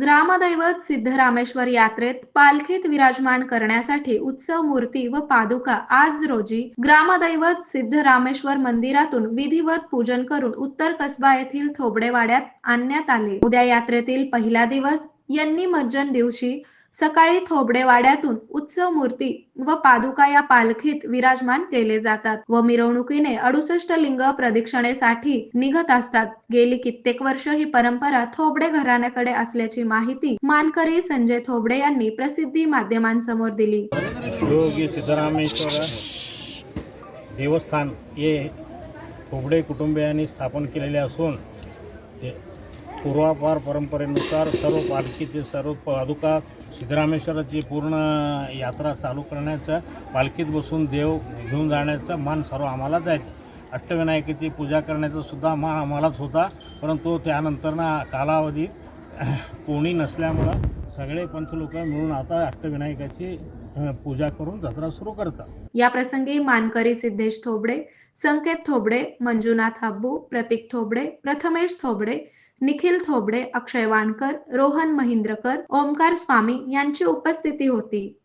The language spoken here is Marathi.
ग्रामदैवत सिद्धरामेश्वर यात्रेत पालखीत विराजमान करण्यासाठी उत्सव मूर्ती व पादुका आज रोजी ग्रामदैवत सिद्धरामेश्वर मंदिरातून विधिवत पूजन करून उत्तर कसबा येथील थोबडेवाड्यात आणण्यात आले. उद्या यात्रेतील पहिला दिवस यांनी मज्जन दिवशी सकाळी थोबडेवाड्यातून उत्सव मूर्ती व पादुका या पालखीत विराजमान केले जातात व मिरवणुकीने अडुसष्ट लिंग प्रदक्षिणेसाठी निघत असतात. गेली कित्येक वर्ष ही परंपरा थोबडे घराण्याकडे असल्याची माहिती मानकरी संजय थोबडे यांनी प्रसिद्धी माध्यमांसमोर दिली. देवस्थान हे थोबडे कुटुंबियांनी स्थापन केलेले असून पूर्वापार परंपरेनुसार सर्व पालखीचे सर्व पादुका सिद्धरामेश्वराची पूर्ण यात्रा चालू करण्याचं पालखीत बसून देव घेऊन जाण्याचा मान सर्व आम्हालाच आहे अष्टविनायकाची पूजा करण्याचा सुद्धा मान आम्हालाच होता परंतु त्यानंतर ना कालावधी कोणी नसल्यामुळं सगळे पंच लोक मिळून आता अष्टविनायकाची पूजा करून जत्रा सुरू करतात. या प्रसंगी मानकरी सिद्धेश थोबडे संकेत थोबडे मंजुनाथ हब्बू प्रतीक थोबडे प्रथमेश थोबडे निखिल थोबडे अक्षय वानकर रोहन महिंद्रकर ओमकार स्वामी यांची उपस्थिती होती.